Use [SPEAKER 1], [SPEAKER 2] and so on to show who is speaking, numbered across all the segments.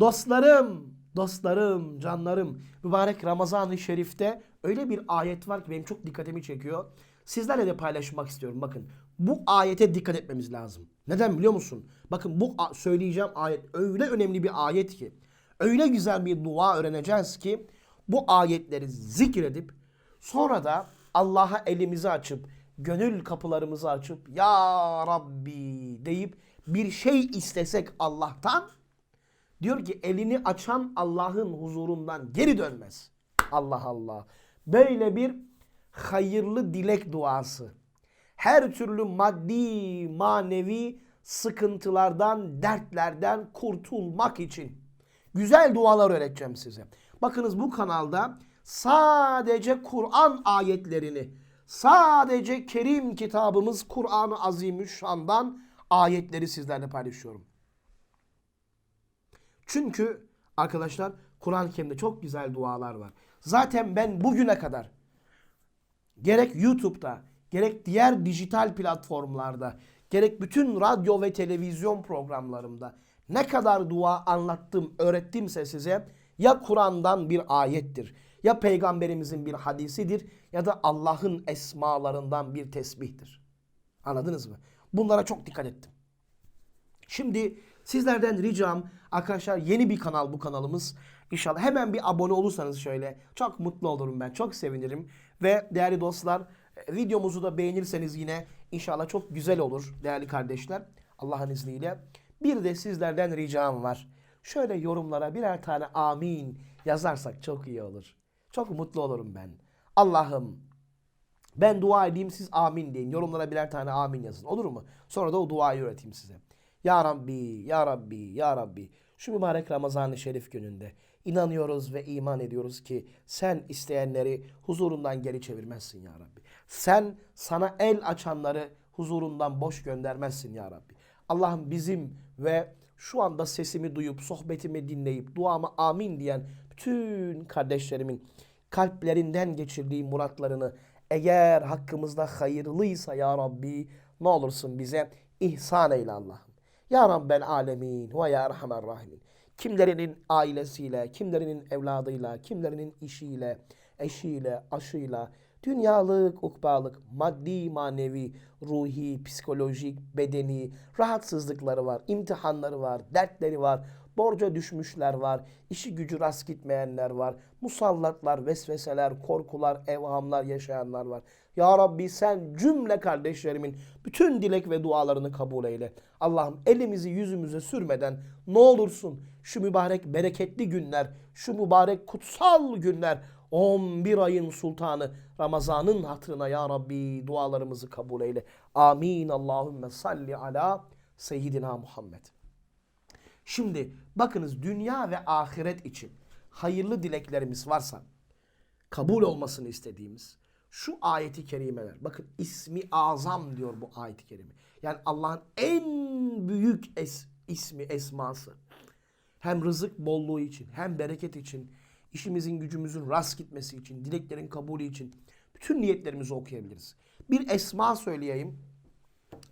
[SPEAKER 1] Dostlarım, dostlarım, canlarım. Mübarek Ramazan-ı Şerif'te öyle bir ayet var ki benim çok dikkatimi çekiyor. Sizlerle de paylaşmak istiyorum. Bakın bu ayete dikkat etmemiz lazım. Neden biliyor musun? Bakın bu söyleyeceğim ayet öyle önemli bir ayet ki. Öyle güzel bir dua öğreneceğiz ki bu ayetleri zikredip sonra da Allah'a elimizi açıp gönül kapılarımızı açıp ya Rabbi deyip bir şey istesek Allah'tan Diyor ki elini açan Allah'ın huzurundan geri dönmez. Allah Allah. Böyle bir hayırlı dilek duası. Her türlü maddi, manevi sıkıntılardan, dertlerden kurtulmak için güzel dualar öğreteceğim size. Bakınız bu kanalda sadece Kur'an ayetlerini, sadece Kerim kitabımız Kur'an-ı Azimüşşan'dan ayetleri sizlerle paylaşıyorum. Çünkü arkadaşlar Kur'an-ı Kerim'de çok güzel dualar var. Zaten ben bugüne kadar gerek YouTube'da, gerek diğer dijital platformlarda, gerek bütün radyo ve televizyon programlarımda ne kadar dua anlattım, öğrettimse size ya Kur'an'dan bir ayettir, ya peygamberimizin bir hadisidir ya da Allah'ın esmalarından bir tesbihtir. Anladınız mı? Bunlara çok dikkat ettim. Şimdi sizlerden ricam arkadaşlar yeni bir kanal bu kanalımız. İnşallah hemen bir abone olursanız şöyle çok mutlu olurum ben. Çok sevinirim. Ve değerli dostlar e, videomuzu da beğenirseniz yine inşallah çok güzel olur değerli kardeşler. Allah'ın izniyle. Bir de sizlerden ricam var. Şöyle yorumlara birer tane amin yazarsak çok iyi olur. Çok mutlu olurum ben. Allah'ım ben dua edeyim siz amin deyin. Yorumlara birer tane amin yazın. Olur mu? Sonra da o duayı öğreteyim size. Ya Rabbi, Ya Rabbi, Ya Rabbi. Şu mübarek Ramazan-ı Şerif gününde inanıyoruz ve iman ediyoruz ki sen isteyenleri huzurundan geri çevirmezsin Ya Rabbi. Sen sana el açanları huzurundan boş göndermezsin Ya Rabbi. Allah'ım bizim ve şu anda sesimi duyup, sohbetimi dinleyip, duama amin diyen bütün kardeşlerimin kalplerinden geçirdiği muratlarını eğer hakkımızda hayırlıysa ya Rabbi ne olursun bize ihsan eyle Allah'ım. Ya Rabbel alemin ve ya Erhamer rahimin. Kimlerinin ailesiyle, kimlerinin evladıyla, kimlerinin işiyle, eşiyle, aşıyla, dünyalık, ukbalık, maddi, manevi, ruhi, psikolojik, bedeni, rahatsızlıkları var, imtihanları var, dertleri var, borca düşmüşler var, işi gücü rast gitmeyenler var, musallatlar, vesveseler, korkular, evhamlar yaşayanlar var. Ya Rabbi sen cümle kardeşlerimin bütün dilek ve dualarını kabul eyle. Allah'ım elimizi yüzümüze sürmeden ne olursun şu mübarek bereketli günler, şu mübarek kutsal günler 11 ayın sultanı Ramazan'ın hatırına ya Rabbi dualarımızı kabul eyle. Amin. Allahümme salli ala seyyidina Muhammed. Şimdi bakınız dünya ve ahiret için hayırlı dileklerimiz varsa kabul olmasını istediğimiz şu ayeti kerimeler. Bakın ismi azam diyor bu ayeti kerime. Yani Allah'ın en büyük es, ismi esması. Hem rızık bolluğu için hem bereket için işimizin gücümüzün rast gitmesi için dileklerin kabulü için bütün niyetlerimizi okuyabiliriz. Bir esma söyleyeyim.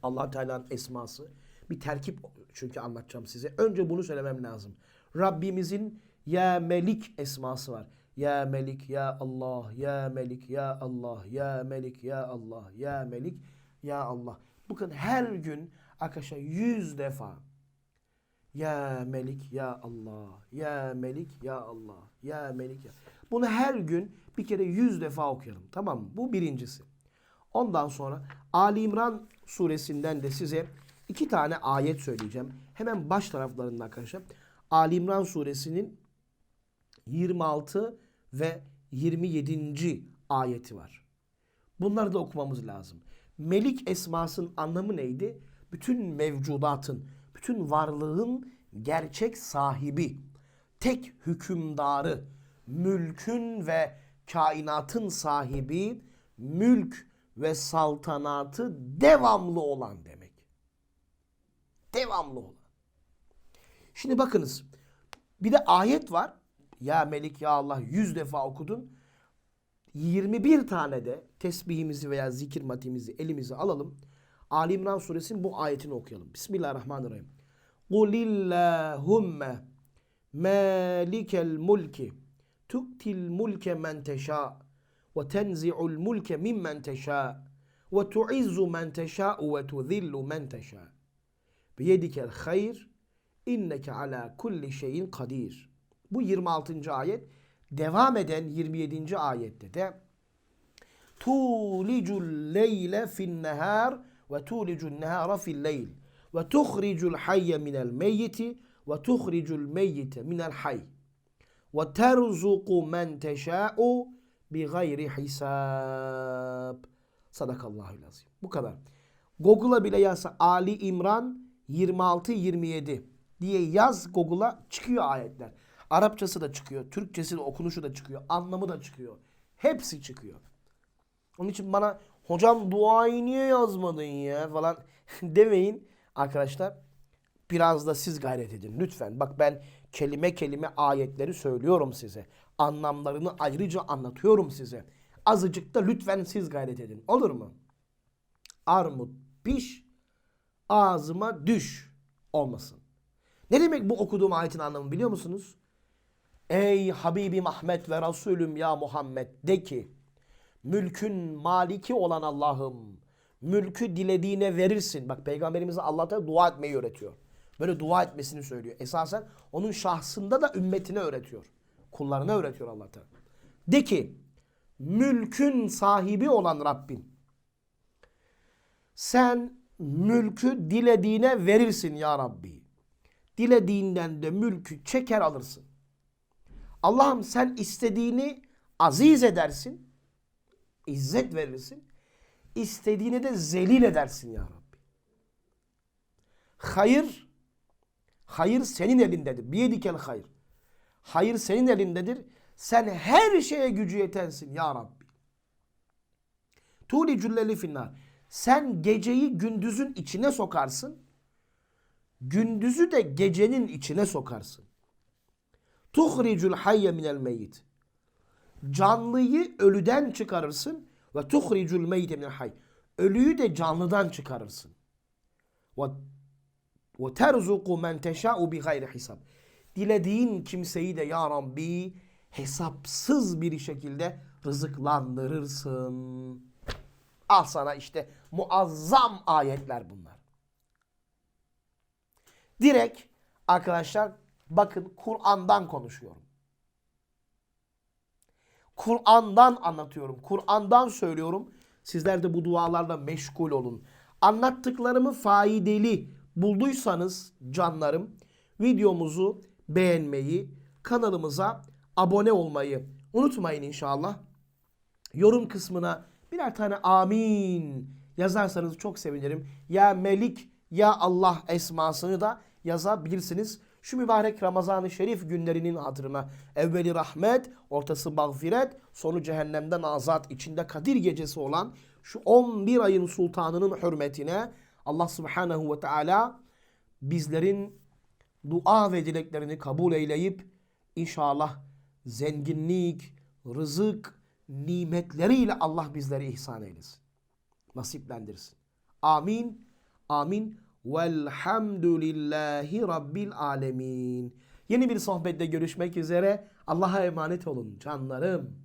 [SPEAKER 1] allah Teala'nın esması. Bir terkip çünkü anlatacağım size. Önce bunu söylemem lazım. Rabbimizin Ya Melik esması var. Ya Melik, Ya Allah, Ya Melik, Ya Allah, Ya Melik, Ya Allah, Ya Melik, Ya Allah. Bakın her gün arkadaşlar yüz defa Ya Melik, Ya Allah, Ya Melik, Ya Allah, Ya Melik, Ya. Bunu her gün bir kere yüz defa okuyalım. Tamam mı? Bu birincisi. Ondan sonra Ali İmran suresinden de size iki tane ayet söyleyeceğim. Hemen baş taraflarında arkadaşlar. Ali İmran suresinin 26 ve 27. ayeti var. Bunları da okumamız lazım. Melik esmasının anlamı neydi? Bütün mevcudatın, bütün varlığın gerçek sahibi, tek hükümdarı, mülkün ve kainatın sahibi, mülk ve saltanatı devamlı olan demek. Devamlı olan. Şimdi bakınız. Bir de ayet var. Ya Melik ya Allah yüz defa okudun. 21 tane de tesbihimizi veya zikir matimizi elimize alalım. Ali İmran suresinin bu ayetini okuyalım. Bismillahirrahmanirrahim. Kulillahümme Malikel mulki tu'til mulke men teşa ve tenzi'ul mulke mimmen teşa ve tu'izzu men teşa ve tuzillu men teşa biyedikel hayr inneke ala kulli şeyin kadir. Bu 26. ayet. Devam eden 27. ayette de tulicul leyle fin nehar ve tulicul nehara fil leyl ve tuhricul hayye minel meyyiti ve tuhricul meyyite minel hayy ve terzuku men teşâ'u bi gayri hisab. Sadakallahul azim. Bu kadar. Google'a bile yazsa Ali İmran 26-27 diye yaz Google'a çıkıyor ayetler. Arapçası da çıkıyor. Türkçesi de okunuşu da çıkıyor. Anlamı da çıkıyor. Hepsi çıkıyor. Onun için bana hocam duayı niye yazmadın ya falan demeyin arkadaşlar. Biraz da siz gayret edin lütfen. Bak ben kelime kelime ayetleri söylüyorum size. Anlamlarını ayrıca anlatıyorum size. Azıcık da lütfen siz gayret edin. Olur mu? Armut piş, ağzıma düş olmasın. Ne demek bu okuduğum ayetin anlamı biliyor musunuz? Ey Habibim Ahmet ve Resulüm ya Muhammed de ki mülkün maliki olan Allah'ım mülkü dilediğine verirsin. Bak peygamberimize Allah'ta dua etmeyi öğretiyor. Böyle dua etmesini söylüyor. Esasen onun şahsında da ümmetine öğretiyor. Kullarına öğretiyor Allah Teala. De ki mülkün sahibi olan Rabbim sen mülkü dilediğine verirsin ya Rabbi. Dilediğinden de mülkü çeker alırsın. Allah'ım sen istediğini aziz edersin. İzzet verirsin. İstediğini de zelil edersin ya Rabbi. Hayır, hayır senin elindedir. Biyedikel hayır. Hayır senin elindedir. Sen her şeye gücü yetensin ya Rabbi. Tuli cülleli finnar. Sen geceyi gündüzün içine sokarsın. Gündüzü de gecenin içine sokarsın. Tuhricul hayye minel meyyit. Canlıyı ölüden çıkarırsın ve tuhricul meyyite minel hayy. Ölüyü de canlıdan çıkarırsın. Ve ve terzuku men teşâ'u bi gayri hisab. Dilediğin kimseyi de ya Rabbi hesapsız bir şekilde rızıklandırırsın. Al sana işte muazzam ayetler bunlar. Direkt arkadaşlar bakın Kur'an'dan konuşuyorum. Kur'an'dan anlatıyorum. Kur'an'dan söylüyorum. Sizler de bu dualarla meşgul olun. Anlattıklarımı faydalı bulduysanız canlarım videomuzu beğenmeyi, kanalımıza abone olmayı unutmayın inşallah. Yorum kısmına birer tane amin yazarsanız çok sevinirim. Ya Melik ya Allah esmasını da yazabilirsiniz. Şu mübarek Ramazan-ı Şerif günlerinin hatırına evveli rahmet, ortası mağfiret, sonu cehennemden azat, içinde Kadir gecesi olan şu 11 ayın sultanının hürmetine Allah Subhanahu ve Teala bizlerin dua ve dileklerini kabul eyleyip inşallah zenginlik, rızık, nimetleriyle Allah bizleri ihsan eylesin. Nasiplendirsin. Amin. Amin. Velhamdülillahi Rabbil alemin. Yeni bir sohbette görüşmek üzere. Allah'a emanet olun canlarım.